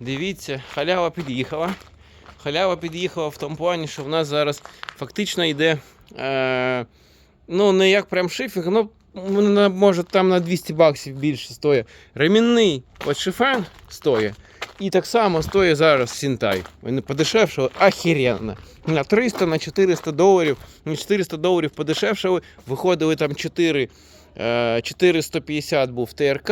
Дивіться, халява під'їхала. Халява під'їхала в тому плані, що в нас зараз фактично йде. Е, ну, не як прям шифінг, ну, може там на 200 баксів більше стоїть. Ремінний от шифен стоїть. І так само стоїть зараз Сінтай. Він подешевшали охеренно. На 300, на 400 доларів. На 400 доларів подешевшали. Виходили там 4, е, 450 був ТРК,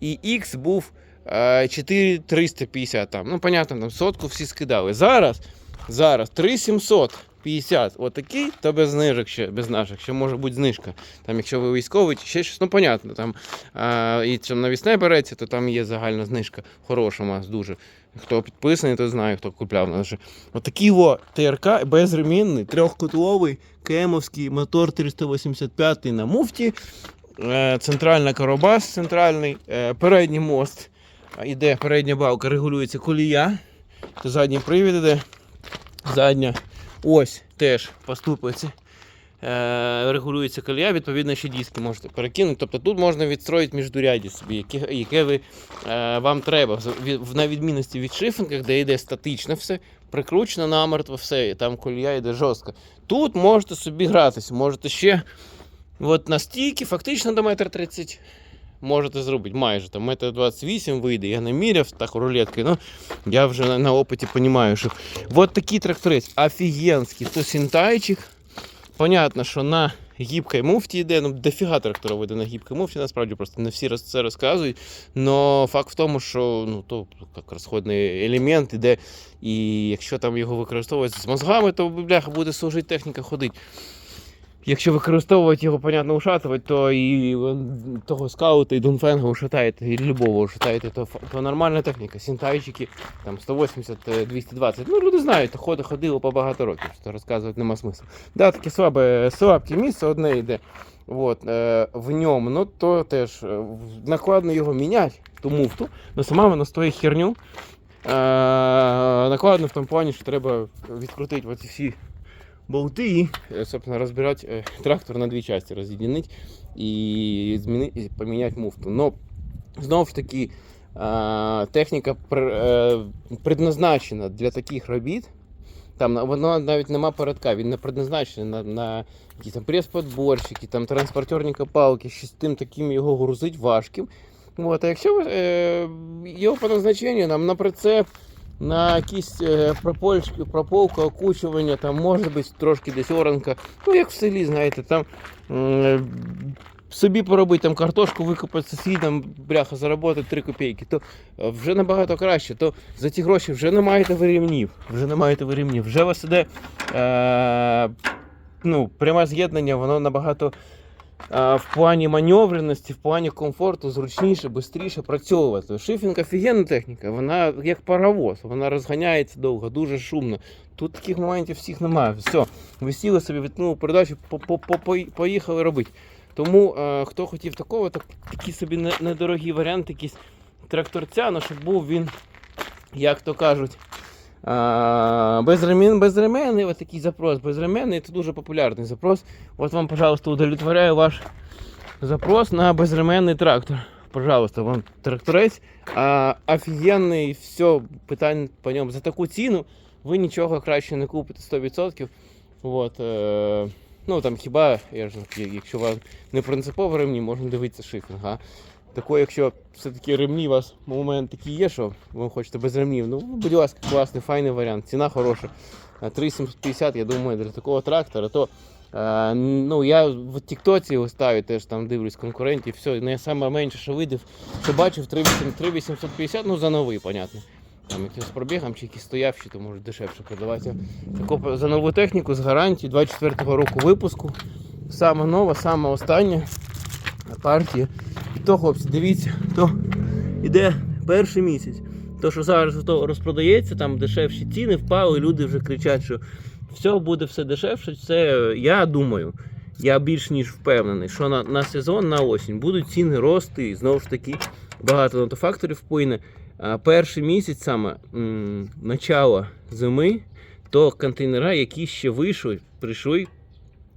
і X був е, 4350 там. Ну, понятно, там сотку всі скидали. Зараз, зараз 3750. Отакий, то без знижок ще, без наших, ще може бути знижка. Там, якщо ви військовий, ще щось, ну понятно. Там, а, і чим навісне береться, то там є загальна знижка. Хороша у нас дуже. Хто підписаний, то знає, хто купляв. Отакий о ТРК безремінний, трьохкотловий, кемовський мотор 385 на муфті. Е, Центральна коробас, центральний, е, передній мост. Іде передня балка, регулюється колія. То задній привід іде. Задня ось теж поступиться. Е, регулюється колія, відповідно, ще диски можете перекинути. Тобто тут можна відстроїти міждуряді собі, яке, яке ви, е, вам треба. На відмінності від шифінга, де йде статично все, прикручено намертво все, і там колія йде жорстко. Тут можете собі гратися, можете ще от на фактично до метр 30 можете зробити майже там метр 28 вийде. Я не міряв так рулеткою, ну я вже на, на опиті розумію, що от такий тракторець офігенський, то сінтайчик. Понятно, що на гібкій муфті йде, ну дофіга тракторів йде на гібкій муфті, насправді просто не всі це розказують. Но факт в тому, що ну, то як розходний елемент іде, і якщо там його використовувати з мозгами, то бляха буде служити техніка ходить. Якщо використовувати його, понятно, ушатувати, то і е, того скаута, і Дунфенга ушатаєте, і любого ушатаєте, то, то нормальна техніка. Сінтайчики там 180, е, 220. Ну, люди знають, ходи, ходило по багато років, що розказувати нема смислу. Да, таке слабе, слабке місце одне йде. От, е, в ньому, ну то теж е, накладно його міняти, ту муфту, але сама вона стоїть херню. Е, накладно в тому плані, що треба відкрутити оці всі болти і, е, собственно, розбирати е, трактор на дві частини, роз'єднати і, і поміняти муфту. Но знову ж таки, е, техніка пр- е, предназначена для таких робіт. Там воно навіть нема передка, він не предназначений на, на якісь там прес-подборщики, там транспортерні копалки, щось тим таким його грузить важким. От, а якщо е, його по назначенню нам на прицеп, на якісь е, прополку, окучування, там може бути трошки десь оранка. Ну, як в селі, знаєте, там е, собі поробити там картошку, викопати сусідам, бляха, заробити 3 копійки, то е, вже набагато краще. То за ті гроші вже не маєте ви ремнів, вже не маєте ви ремнів, вже вас іде е, ну, пряме з'єднання, воно набагато в плані маневреності, в плані комфорту зручніше, швидше працьовувати. Шифінг офігенна техніка, вона як паровоз, вона розганяється довго, дуже шумно. Тут таких моментів всіх немає. Все, ви сіли собі, відтнули передачу, по- по- по- по- поїхали робити. Тому е, хто хотів такого, так, такі собі недорогі варіанти, якісь тракторця, ну, щоб був він, як то кажуть, а, безремен, безременний, ось такий запрос, безременний, це дуже популярний запрос. От вам, пожалуйста, удовлетворяю ваш запрос на безременний трактор. Пожалуйста, вам тракторець. А, офігенний, все, питань по ньому. За таку ціну ви нічого краще не купите 100%. От, е, ну там хіба, я ж, якщо вам не принципово ремні, можна дивитися шифінг. А? Тако, якщо все-таки ремні у вас момент такий є, що ви хочете без ремнів, ну, будь ласка, класний, файний варіант, ціна хороша. 3750, я думаю, для такого трактора, то е, ну, я в Тіктоці ставлю, теж там дивлюсь конкурентів, все, не саме менше, що видів, що бачив 3850, ну за новий, понятно. Там якимось пробігом чи якісь стоявші, то можуть дешевше продавати. Тако за нову техніку з гарантії 24-го року випуску. Саме нова, саме остання партія. То, хлопці, дивіться, то іде перший місяць. То, що зараз то розпродається, там дешевші ціни впали, люди вже кричать, що все буде все дешевше. Це я думаю, я більш ніж впевнений, що на, на сезон, на осінь будуть ціни рости, і знову ж таки багато на то факторів вплине. А перший місяць саме м, начало зими, то контейнера, які ще вийшли, прийшли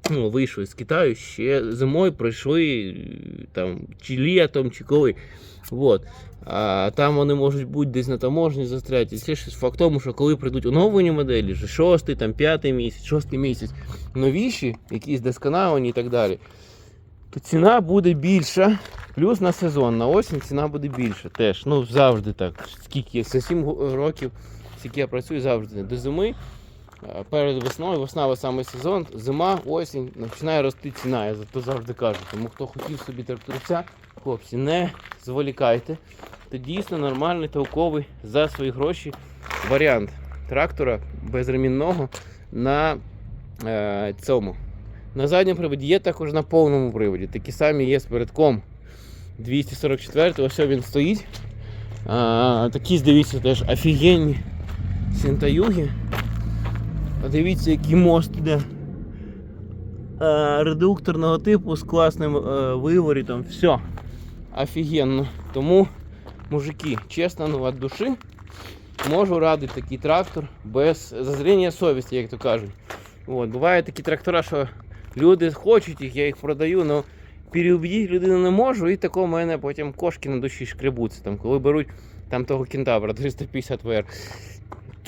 ну, вийшли з Китаю, ще зимою пройшли там, чи літом, чи коли. Вот. А там вони можуть бути десь на таможні застряти. Це ж факт тому, що коли прийдуть оновлені моделі, вже шостий, там, п'ятий місяць, шостий місяць, новіші, якісь досконалені і так далі, то ціна буде більша. Плюс на сезон, на осінь ціна буде більша теж. Ну, завжди так. Скільки за 7 років, скільки я працюю, завжди до зими. Е, Перед весною, весна саме сезон, зима, осінь, починає рости ціна, я то завжди кажу. Тому хто хотів собі тракторця, хлопці, не зволікайте. Це дійсно нормальний, толковий за свої гроші варіант трактора безремінного на е, цьому. На задньому приводі є також на повному приводі. Такі самі є з передком. 244, ось він стоїть. А, такі, дивіться, теж офігенні синтаюги. А Дивіться, який мост іде. Редукторного типу з класним е, виворітом. Все. Офігенно. Тому, мужики, чесно, ну від душі можу радити такий трактор без зазріння совісті, як то кажуть. От, бувають такі трактора, що люди хочуть їх, я їх продаю, але переубедити людину не можу, і такого в мене потім кошки на душі шкребуться, там, коли беруть там того кентавра 350 ВР.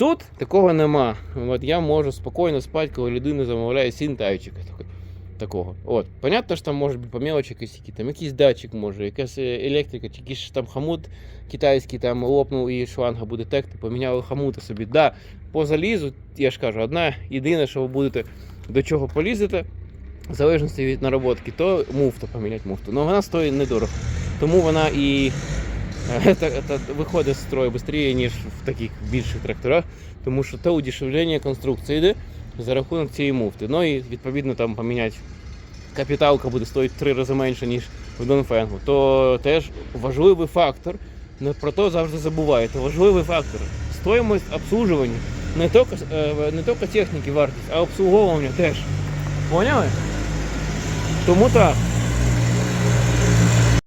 Тут такого нема. От я можу спокійно спати, коли людина замовляє синтайчика такого- такого. От. Понятно, що там може бути по мелочі якісь, які, там, якийсь датчик може, якась е, електрика, чи якийсь там хомут китайський там лопнув і шланга буде текти, поміняли хомути собі. Да, по залізу, я ж кажу, одна єдине, що ви будете до чого полізете, в залежності від нароботки, то муфта поміняти муфту. Ну вона стоїть недорого. Тому вона і виходить з строю швидше, ніж в таких більших тракторах, тому що то удешевлення конструкції йде за рахунок цієї муфти. Ну і відповідно там поміняти капіталка буде стоїти три рази менше, ніж в Донфенгу. То теж важливий фактор. Про то завжди забуваєте. Важливий фактор. Стоїмость обслуживання. Не тільки, е, не тільки техніки вартість, а обслуговування теж. Поняли? Тому так.